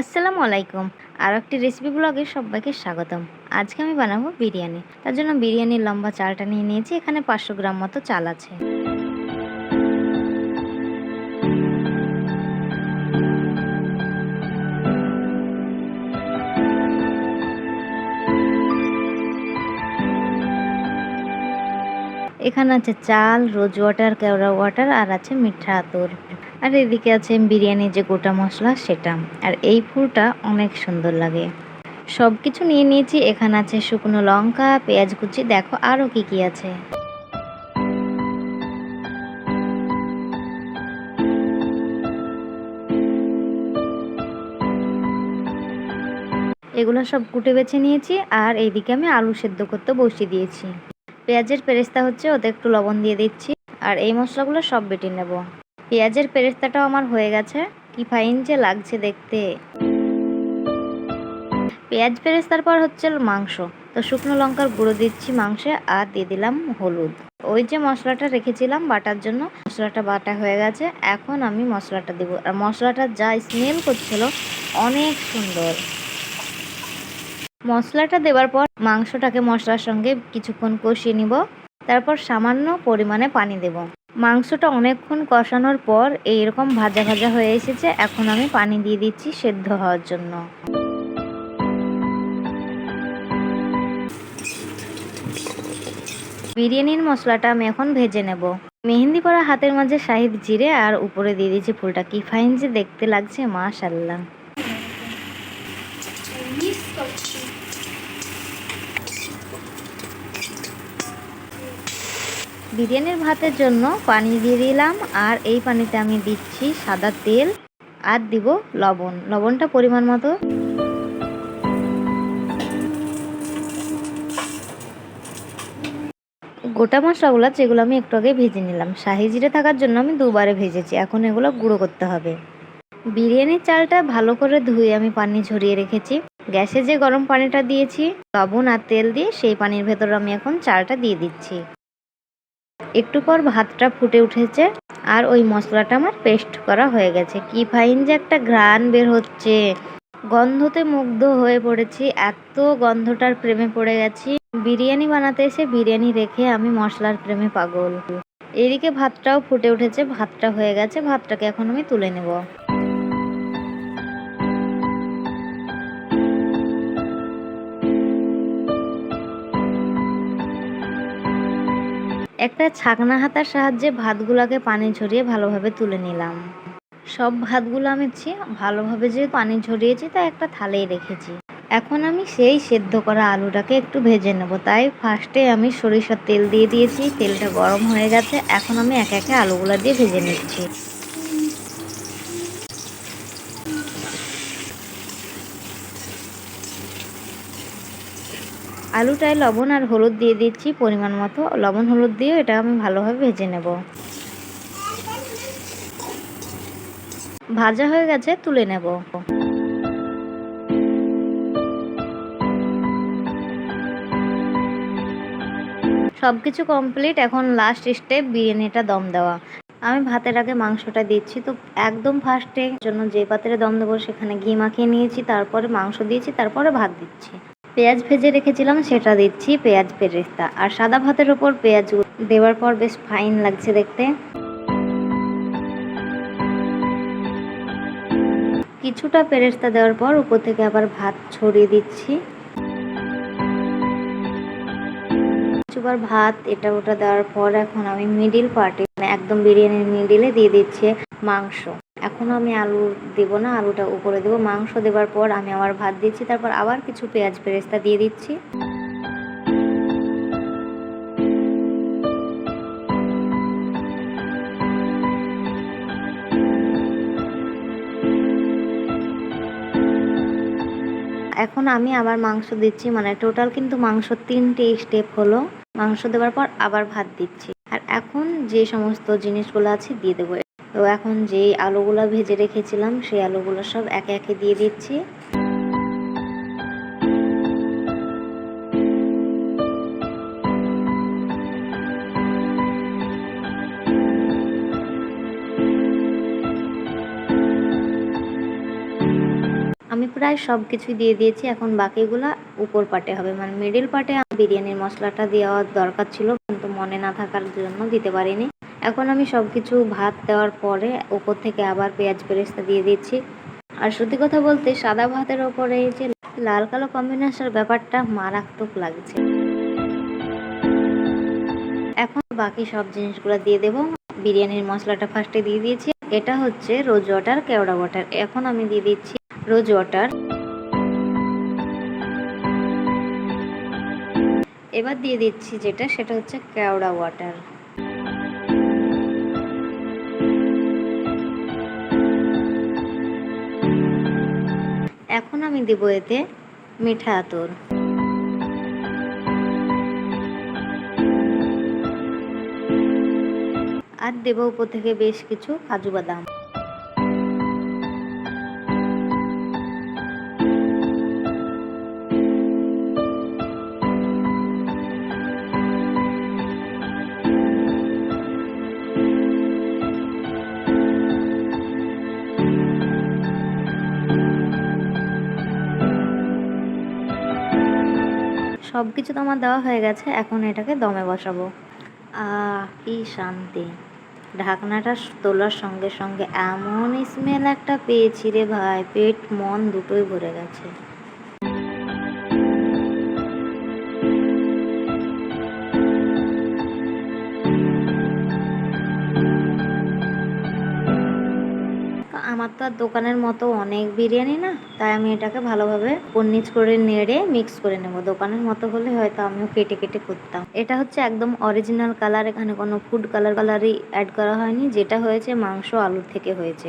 আসসালামু আলাইকুম। আর একটি রেসিপি ব্লগে সবাইকে স্বাগতম। আজকে আমি বানাবো বিরিয়ানি। তার জন্য বিরিয়ানির লম্বা চালটা নিয়ে নিয়েছি, এখানে পাঁচশো গ্রাম মতো চাল আছে। এখানে আছে চাল, রোজ ওয়াটার, কেওড়া ওয়াটার, আর আছে মিঠা আতর। আর এদিকে আছে বিরিয়ানির যে গোটা মশলা, সেটা। আর এই ফুলটা অনেক সুন্দর লাগে। সব কিছু নিয়ে নিয়েছি, এখানে আছে শুকনো লঙ্কা, পেঁয়াজ কুচি, দেখো আরও কি কি আছে। এগুলো সব কুটে বেছে নিয়েছি, আর এইদিকে আমি আলু সেদ্ধ করতে বসিয়ে দিয়েছি। পেঁয়াজের পেরেস্তা হচ্ছে, ওতে একটু লবণ দিয়ে দিচ্ছি, আর এই মশলাগুলো সব বেটে নেব। পেঁয়াজের পেরেস্তাটাও আমার হয়ে গেছে। কি ফাইন যে লাগছে দেখতে। পেঁয়াজ পেরেস্তার পর হচ্ছে মাংস। তো শুকনো লঙ্কার গুঁড়ো দিচ্ছি মাংসে আর দিয়ে দিলাম হলুদ। ওই যে মশলাটা রেখেছিলাম বাটার জন্য, মশলাটা বাটা হয়ে গেছে। এখন আমি মশলাটা দেবো। আর মশলাটা যা স্মেল করছিল, অনেক সুন্দর। মশলাটা দেওয়ার পর মাংসটাকে মশলার সঙ্গে কিছুক্ষণ কষিয়ে নিব। তারপর সামান্য পরিমাণে পানি দেব। মাংসটা অনেকক্ষণ কষানোর পর এইরকম ভাজা ভাজা হয়ে এসেছে, এখন আমি পানি দিয়ে দিচ্ছি সেদ্ধ হওয়ার জন্য। বিরিয়ানির মশলাটা আমি এখন ভেজে নেব। মেহেন্দি পরা হাতের মাঝে শাহিদ জিরে আর উপরে দিয়ে দিয়েছি ফুলটা। কি ফাইন যে দেখতে লাগছে মাশাল্লাহ বিরিয়ানির ভাতের জন্য পানি দিয়ে দিলাম আর এই পানিতে আমি দিচ্ছি সাদা তেল আর দিব লবণ। লবণটা পরিমাণ মতো। গোটা মশলাগুলো যেগুলো আমি একটু আগে ভেজে নিলাম, শাহি জিরে থাকার জন্য আমি দুবারে ভেজেছি। এখন এগুলো গুঁড়ো করতে হবে। বিরিয়ানির চালটা ভালো করে ধুয়ে আমি পানি ঝরিয়ে রেখেছি। গ্যাসে যে গরম পানিটা দিয়েছি, লবণ আর তেল দিয়ে সেই পানির ভেতর আমি এখন চালটা দিয়ে দিচ্ছি। একটু পর ভাতটা ফুটে উঠেছে আর ওই মশলাটা আমার পেস্ট করা হয়ে গেছে। কি ফাইন যে একটা ঘ্রাণ বের হচ্ছে। গন্ধতে মুগ্ধ হয়ে পড়েছি, এত গন্ধটার প্রেমে পড়ে গেছি। বিরিয়ানি বানাতে এসে বিরিয়ানি রেখে আমি মশলার প্রেমে পাগল। এদিকে ভাতটাও ফুটে উঠেছে, ভাতটা হয়ে গেছে, ভাতটাকে এখন আমি তুলে নেব। একটা ছাকনা হাতার সাহায্যে ভাতগুলোকে পানি ঝরিয়ে ভালোভাবে তুলে নিলাম। সব ভাতগুলো আমি ভালোভাবে যে পানি ঝরিয়েছি তা একটা থালেই রেখেছি। এখন আমি সেই সেদ্ধ করা আলুটাকে একটু ভেজে নেব। তাই ফার্স্টে আমি সরিষার তেল দিয়ে দিয়েছি, তেলটা গরম হয়ে গেছে। এখন আমি একে একে আলুগুলো দিয়ে ভেজে নিচ্ছি। আলুটায় লবণ আর হলুদ দিয়ে দিচ্ছি পরিমাণ মতো। লবণ হলুদ দিয়ে এটা আমি ভালোভাবে ভেজে নেব। ভাজা হয়ে গেছে, তুলে নেব। সব কিছু কমপ্লিট, এখন লাস্ট স্টেপ বিরিয়ানিটা দম দেওয়া। আমি ভাতের আগে মাংসটা দিচ্ছি, তো একদম ফার্স্টে জন্য যে পাত্রে দম দেবো সেখানে ঘি মাখিয়ে নিয়েছি, তারপরে মাংস দিয়েছি, তারপরে ভাত দিচ্ছি। পেঁয়াজ ভেজে রেখেছিলাম, সেটা দিচ্ছি, পেঁয়াজ পেরেস্তা আর সাদা ভাতের ওপর পেঁয়াজ দেওয়ার পর বেশ ফাইন লাগছে দেখতে। কিছুটা পেরেস্তা দেওয়ার পর উপর থেকে আবার ভাত ছড়িয়ে দিচ্ছি। কিছুবার ভাত এটা ওটা দেওয়ার পর এখন আমি মিডিল পার্টে মানে একদম বিরিয়ানির মিডিলে দিয়ে দিচ্ছি মাংস। এখন আমি আলু দেবো না, আলুটা উপরে দেবো। মাংস দেওয়ার পর আমি আবার ভাত দিচ্ছি, তারপর আবার কিছু পেঁয়াজ পেরেস্তা দিয়ে দিচ্ছি। এখন আমি আবার মাংস দিচ্ছি মানে টোটাল কিন্তু মাংস তিনটে স্টেপ হলো। মাংস দেওয়ার পর আবার ভাত দিচ্ছি। আর এখন যে সমস্ত জিনিসগুলো আছে দিয়ে দেবো। তো এখন যে আলুগুলো ভেজে রেখেছিলাম, সেই আলুগুলো সব একে একে দিয়ে দিচ্ছি। আমি প্রায় সব কিছুই দিয়ে দিয়েছি, এখন বাকিগুলা উপর পাটে হবে। মানে মিডিল পাটে বিরিয়ানির মশলাটা দেওয়ার দরকার ছিল, কিন্তু মনে না থাকার জন্য দিতে পারিনি। এখন আমি সব কিছু ভাত দেওয়ার পরে ওপর থেকে আবার পেঁয়াজ বেরেস্তা দিয়ে দিচ্ছি। আর সত্যি কথা বলতে সাদা ভাতের ওপরে এই যে লাল কালো কম্বিনেশনের ব্যাপারটা মারাত্মক লাগছে। এখন বাকি সব জিনিসগুলো দিয়ে দেব। বিরিয়ানির মশলাটা ফার্স্টে দিয়ে দিয়েছি। এটা হচ্ছে রোজ ওয়াটার কেওড়া ওয়াটার এখন আমি দিয়ে দিচ্ছি রোজ ওয়াটার এবার দিয়ে দিচ্ছি যেটা, সেটা হচ্ছে কেওড়া ওয়াটার আমি দেবো এতে মিঠা আতর। আর দেবো উপর থেকে বেশ কিছু কাজু বাদাম। সব কিছু তো আমার দেওয়া হয়ে গেছে, এখন এটাকে দমে বসাবো। আহ, কি শান্তি। ঢাকনাটা তোলার সঙ্গে সঙ্গে এমন স্মেল একটা পেয়েছি রে ভাই, পেট মন দুটোই ভরে গেছে। আমার দোকানের মতো অনেক বিরিয়ানি না, তাই আমি এটাকে ভালোভাবে কর্নিচ করে নেড়ে মিক্স করে নেব। দোকানের মতো হলে হয়তো আমিও কেটে কেটে করতাম। এটা হচ্ছে একদম অরিজিনাল কালার এখানে কোনো ফুড কালার কালারই অ্যাড করা হয়নি, যেটা হয়েছে মাংস আলুর থেকে হয়েছে।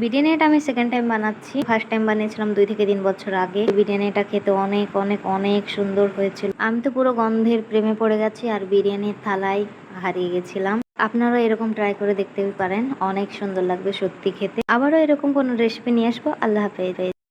বিরিয়ানিটা আমি সেকেন্ড টাইম বানাচ্ছি। ফার্স্ট টাইম বানিয়েছিলাম দুই থেকে তিন বছর আগে। বিরিয়ানিটা খেতে অনেক অনেক অনেক সুন্দর হয়েছিল। আমি তো পুরো গন্ধের প্রেমে পড়ে গেছি, আর বিরিয়ানির থালায় হারিয়ে গেছিলাম। আপনারা এরকম ট্রাই করে দেখতে পারেন। অনেক সুন্দর লাগবে সত্যি খেতে। আবারও এরকম কোনো রেসিপি নিয়ে আসব। আল্লাহ হাফেজ।